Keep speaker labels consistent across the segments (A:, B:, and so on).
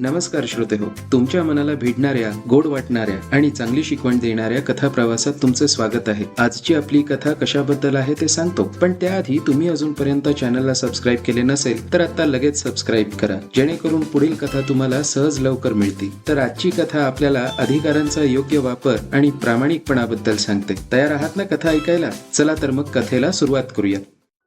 A: नमस्कार श्रोते हो तुमच्या मनाला भिडणाऱ्या गोड वाटणाऱ्या आणि चांगली शिकवण देणाऱ्या कथा प्रवासात तुमचं स्वागत आहे. आजची आपली कथा कशाबद्दल आहे ते सांगतो पण त्याआधी तुम्ही अजूनपर्यंत चॅनलला सबस्क्राईब केले नसेल तर आता लगेच सबस्क्राईब करा जेणेकरून पुढील कथा तुम्हाला सहज लवकर मिळतील तर आजची कथा आपल्याला अधिकारांचा योग्य वापर आणि प्रामाणिकपणाबद्दल सांगते. तयार आहात ना कथा ऐकायला? चला तर मग कथेला सुरुवात करूया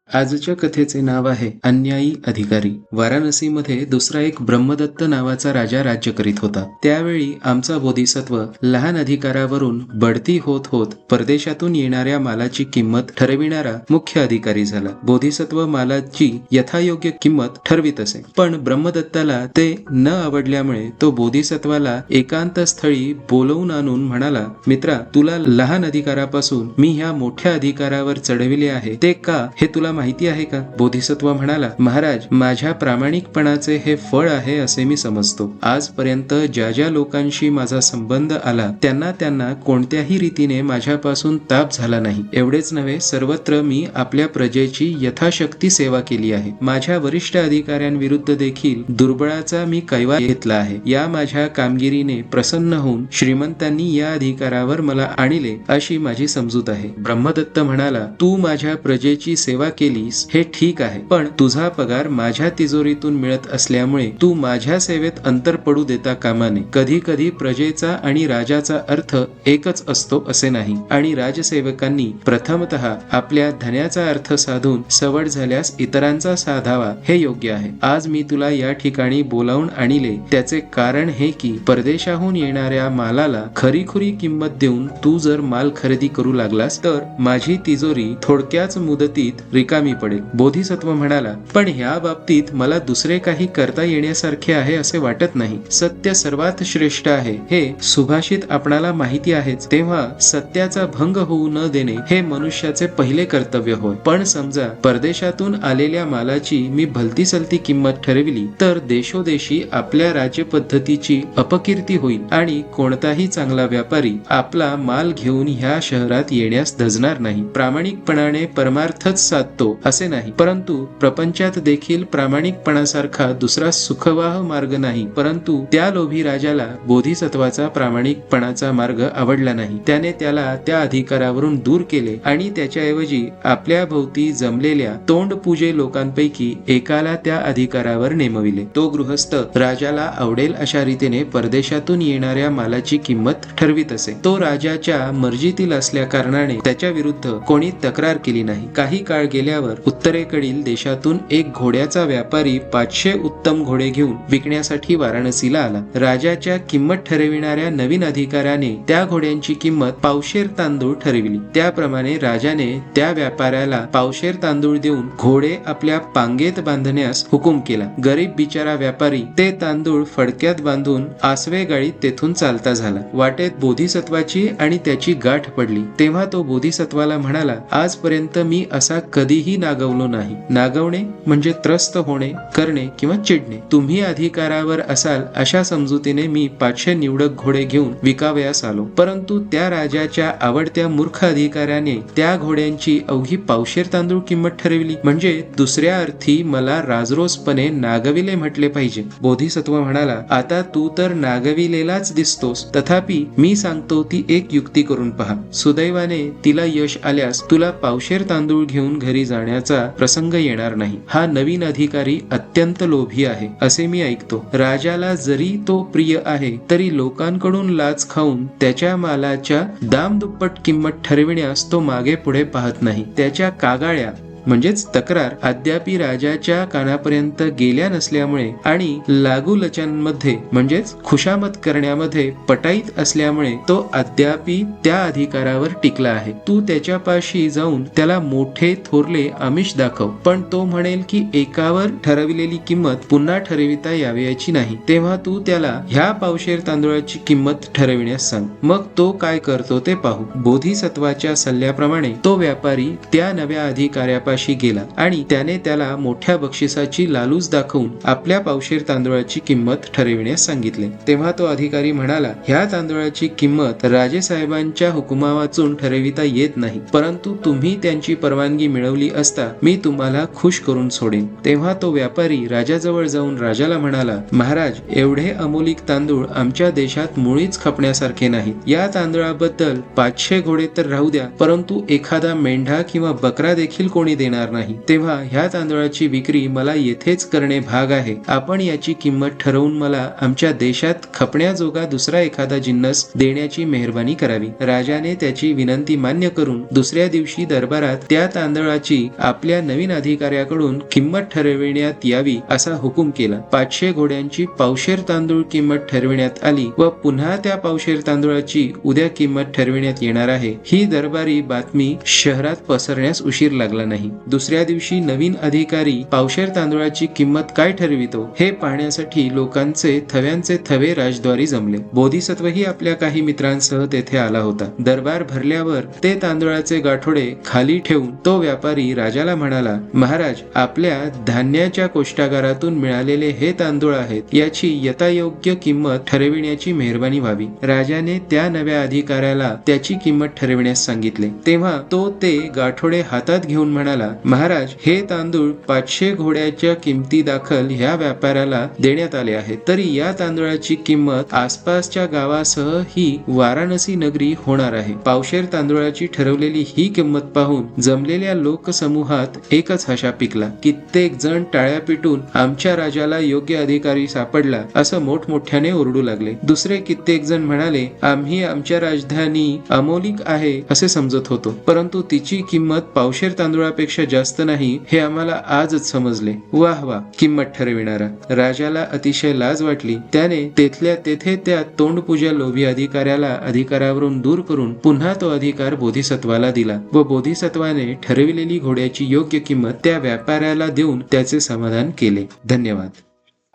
A: आजच्या कथेचे नाव आहे अन्यायी अधिकारी. वाराणसीमध्ये दुसरा एक ब्रह्मदत्त नावाचा राजा राज्य करीत होता. त्यावेळी आमचा बोधिसत्व लहान अधिकारावरून बढती होत होत परदेशातून येणाऱ्या मालाची किंमत ठरविणारा मुख्य अधिकारी झाला. बोधिसत्व मालाची यथायोग्य किंमत ठरवित असे. पण ब्रह्मदत्ताला ते न आवडल्यामुळे तो बोधिसत्वाला एकांत स्थळी बोलवून आणून म्हणाला मित्रा तुला लहान अधिकारापासून मी ह्या मोठ्या अधिकारावर चढविले आहे. ते का? हे तुला माहिती आहे का? बोधिसत्व म्हणाला महाराज माझ्या प्रामाणिकपणाचे हे फळ आहे असे मी समजतो. आजपर्यंत ज्या ज्या लोकांशी माझा संबंध आला त्यांना त्यांना कोणत्याही रीतीने माझ्यापासून ताप झाला नाही. एवढेच नव्हे सर्वत्र मी आपल्या प्रजेची यथाशक्ती सेवा केली आहे. माझ्या वरिष्ठ अधिकाऱ्यांविरुद्ध देखील दुर्बळाचा मी कैवा घेतला आहे. या माझ्या कामगिरीने प्रसन्न होऊन श्रीमंतांनी या अधिकारावर मला आणले अशी माझी समजूत आहे. ब्रह्मदत्त म्हणाला तू माझ्या प्रजेची सेवा केलीस हे ठीक आहे. पण तुझा पगार माझ्या तिजोरीतून मिळत असल्यामुळे तू माझ्या सेवेत अंतर पडू देता कामा नये कधी कधी प्रजेचा आणि राजाचा अर्थ एकच असतो असे नाही. आणि राजसेवकांनी प्रथमतः आपल्या धन्याचा अर्थ साधून सवड झाल्यास इतरांचा साधावा हे योग्य आहे. आज मी तुला या ठिकाणी बोलावून आणले. त्याचे कारण हे की परदेशाहून येणाऱ्या मालाला खरीखुरी किंमत देऊन तू जर माल खरेदी करू लागलास तर माझी तिजोरी थोडक्याच मुदतीत रिका रिकामी पडेल. बोधिसत्व म्हणाला पण ह्या बाबतीत मला दुसरे काही करता येण्यासारखे आहे असे वाटत नाही. सत्य सर्वात श्रेष्ठ आहे. हे सुभाषित आपणाला माहिती आहेच. तेव्हा सत्याचा भंग होऊ न देणे हे मनुष्याचे पहिले कर्तव्य होय. पण समजा परदेशातून आलेल्या मालाची मी भलती सलती किंमत ठरविली तर देशोदेशी आपल्या राज्य पद्धतीची अपकीर्ती होईल आणि कोणताही चांगला व्यापारी आपला माल घेऊन ह्या शहरात येण्यास धजणार नाही. प्रामाणिकपणाने परमार्थच साधतो. असे नाही. परंतु प्रपंचात देखील प्रामाणिकपणासारखा दुसरा सुखवाह मार्ग नाही. परंतु त्या लोभी राजाला बोधिसत्वाचा प्रामाणिकपणाचा मार्ग आवडला नाही. त्याने त्याला त्या अधिकारावरून दूर केले आणि त्याच्याऐवजी आपल्या भोवती जमलेल्या तोंड पूजे लोकांपैकी एकाला त्या अधिकारावर नेमविले. तो गृहस्थ राजाला आवडेल अशा रीतीने परदेशातून येणाऱ्या मालाची किंमत ठरवित असे. तो राजाच्या मर्जीतील असल्या कारणाने त्याच्या विरुद्ध कोणी तक्रार केली नाही. काही काळ गेल्यावर उत्तरेकडील देशातून एक घोड्याचा व्यापारी पाचशे उत्तम घोडे घेऊन विकण्यासाठी वाराणसीला आला. राजाच्या किंमत ठरविणाऱ्या नवीन अधिकाऱ्याने त्या घोड्यांची किंमत पावशेर तांदूळ ठरविली. त्याप्रमाणे राजाने त्या व्यापाऱ्याला पावशेर तांदूळ देऊन घोडे आपल्या पांगेत बांधण्यास हुकूम केला. गरीब बिचारा व्यापारी ते तांदूळ फडक्यात बांधून आसवे गाळीत तेथून चालता झाला. वाटेत बोधिसत्वाची आणि त्याची गाठ पडली. तेव्हा तो बोधिसत्वाला म्हणाला आजपर्यंत मी असा कधी कधीही नागवलो नाही. नागवणे म्हणजे त्रस्त होणे करणे किंवा चिडणे. तुम्ही अधिकारावर असाल अशा समजुतीने मी पाचशे निवडक घोडे घेऊन विकावयास आलो. परंतु त्या राजाच्या आवडत्या मूर्ख अधिकाऱ्याने त्या घोड्यांची अवघी पावशेर तांदूळ किंमत ठरविली. म्हणजे दुसऱ्या अर्थी मला राजरोसपणे नागविले म्हटले पाहिजे. बोधिसत्व म्हणाला आता तू तर नागविलेलाच दिसतोस. तथापि मी सांगतो ती एक युक्ती करून पहा. सुदैवाने तिला यश आल्यास तुला पावशेर तांदूळ घेऊन घरी जाण्याचा प्रसंग येणार नाही. हा नवीन अधिकारी अत्यंत लोभी आहे असे मी ऐकतो. राजाला जरी तो प्रिय आहे तरी लोकांकडून लाच खाऊन त्याच्या मालाच्या दाम दुप्पट किंमत ठरविण्यास तो मागे पुढे पाहत नाही. त्याच्या कागाळ्या म्हणजेच तक्रार अद्यापी राजाच्या कानापर्यंत गेल्या नसल्यामुळे आणि लागूलचांमध्ये म्हणजेच खुशामत करण्यामध्ये पटाईत असल्यामुळे तो अद्यापी त्या अधिकारावर टिकला आहे. तू त्याच्यापाशी जाऊन त्याला मोठे थोरले आमिष दाखव. पण तो म्हणेल की एकावर ठरविलेली किंमत पुन्हा ठरविता यावयाची नाही. तेव्हा तू त्याला ह्या पावशेर तांदूळाची किंमत ठरविण्यास सांग. मग तो काय करतो ते पाहू. बोधिसत्वाच्या सल्ल्याप्रमाणे तो व्यापारी त्या नव्या अधिकाऱ्यापासून अधिकाऱ्यापाशी गेला आणि त्याने त्याला मोठ्या बक्षिसाची लालूच दाखवून आपल्या पावशेर तांदूळाची किंमत ठरविण्यास सांगितले. तेव्हा तो अधिकारी म्हणाला ह्या तांदूळाची किंमत राजेसाहेबांच्या हुकुमा वाचून ठरविता येत नाही परंतु तुम्ही त्यांची परवानगी मिळवली असता मी तुम्हाला खुश करून सोडेन. तेव्हा तो व्यापारी राजाजवळ जाऊन राजाला म्हणाला महाराज एवढे अमोलिक तांदूळ आमच्या देशात मुळीच खपण्यासारखे नाहीत. या तांदूळाबद्दल पाचशे घोडे तर राहू द्या परंतु एखादा मेंढा किंवा बकरा देखील कोणी देणार नाही. तेव्हा ह्या तांदळाची विक्री मला येथेच करणे भाग आहे. आपण याची किंमत ठरवून मला आमच्या देशात खपण्याजोगा दुसरा एखादा जिन्नस देण्याची मेहरबानी करावी. राजाने त्याची विनंती मान्य करून दुसऱ्या दिवशी दरबारात त्या तांदळाची आपल्या नवीन अधिकाऱ्याकडून किंमत ठरविण्यात यावी असा हुकूम केला. पाचशे घोड्यांची पावशेर तांदूळ किंमत ठरविण्यात आली व पुन्हा त्या पावशेर तांदूळाची उद्या किंमत ठरविण्यात येणार आहे. ही दरबारी बातमी शहरात पसरण्यास उशीर लागला नाही. दुसऱ्या दिवशी नवीन अधिकारी पावशेर तांदूळाची किंमत काय ठरवितो हे पाहण्यासाठी लोकांचे थव्यांचे थवे राजद्वारी जमले. बोधिसत्वही आपल्या काही मित्रांसह तेथे आला होता. दरबार भरल्यावर ते तांदूळाचे गाठोडे खाली ठेवून तो व्यापारी राजाला म्हणाला महाराज आपल्या धान्याच्या कोष्टागारातून मिळालेले हे तांदूळ आहेत याची यथायोग्य किंमत ठरविण्याची मेहरबानी व्हावी. राजाने त्या नव्या अधिकाऱ्याला त्याची किंमत ठरविण्यास सांगितले. तेव्हा तो ते गाठोडे हातात घेऊन म्हणाला महाराज हे तांदूळ पाचशे घोड्याच्या किमती दाखल ह्या व्यापाऱ्याला देण्यात आले आहे तरी या तांदूळाची किंमत आसपासच्या गावासह ही वाराणसी नगरी होणार आहे. पावशेर तांदूळाची ठरवलेली ही किंमत पाहून जमलेल्या लोकसमूहात एकच हशा पिकला. कित्येक जण टाळ्या पिटून आमच्या राजाला योग्य अधिकारी सापडला असं मोठमोठ्याने ओरडू लागले. दुसरे कित्येक जण म्हणाले आम्ही आमच्या राजधानी अमोलिक आहे असे समजत होतो. परंतु तिची किंमत पावशेर तांदूळापेक्षा जास्त नाही हे आम्हाला आजच समजले. वाह वाह किंमत ठरविणारा. राजाला अतिशय लाज वाटली. त्याने तेथल्या तेथे त्या तोंडपूजा लोभी अधिकाऱ्याला अधिकारावरून दूर करून पुन्हा तो अधिकार बोधिसत्वाला दिला व बोधिसत्वाने ठरविलेली घोड्याची योग्य किंमत त्या व्यापाऱ्याला देऊन त्याचे समाधान केले. धन्यवाद.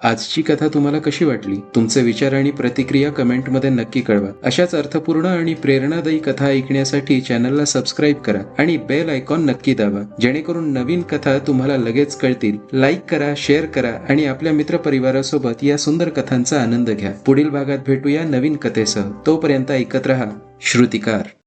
A: आजची कथा तुम्हाला कशी वाटली? तुमचे विचार आणि प्रतिक्रिया कमेंटमध्ये नक्की कळवा. अशाच अर्थपूर्ण आणि प्रेरणादायी कथा ऐकण्यासाठी चॅनलला सबस्क्राईब करा आणि बेल आयकॉन नक्की दाबा. जेणेकरून नवीन कथा तुम्हाला लगेच कळतील. लाईक करा शेअर करा आणि आपल्या मित्रपरिवारासोबत या सुंदर कथांचा आनंद घ्या. पुढील भागात भेटूया नवीन कथेसह. तोपर्यंत ऐकत रहा. श्रुतिकार.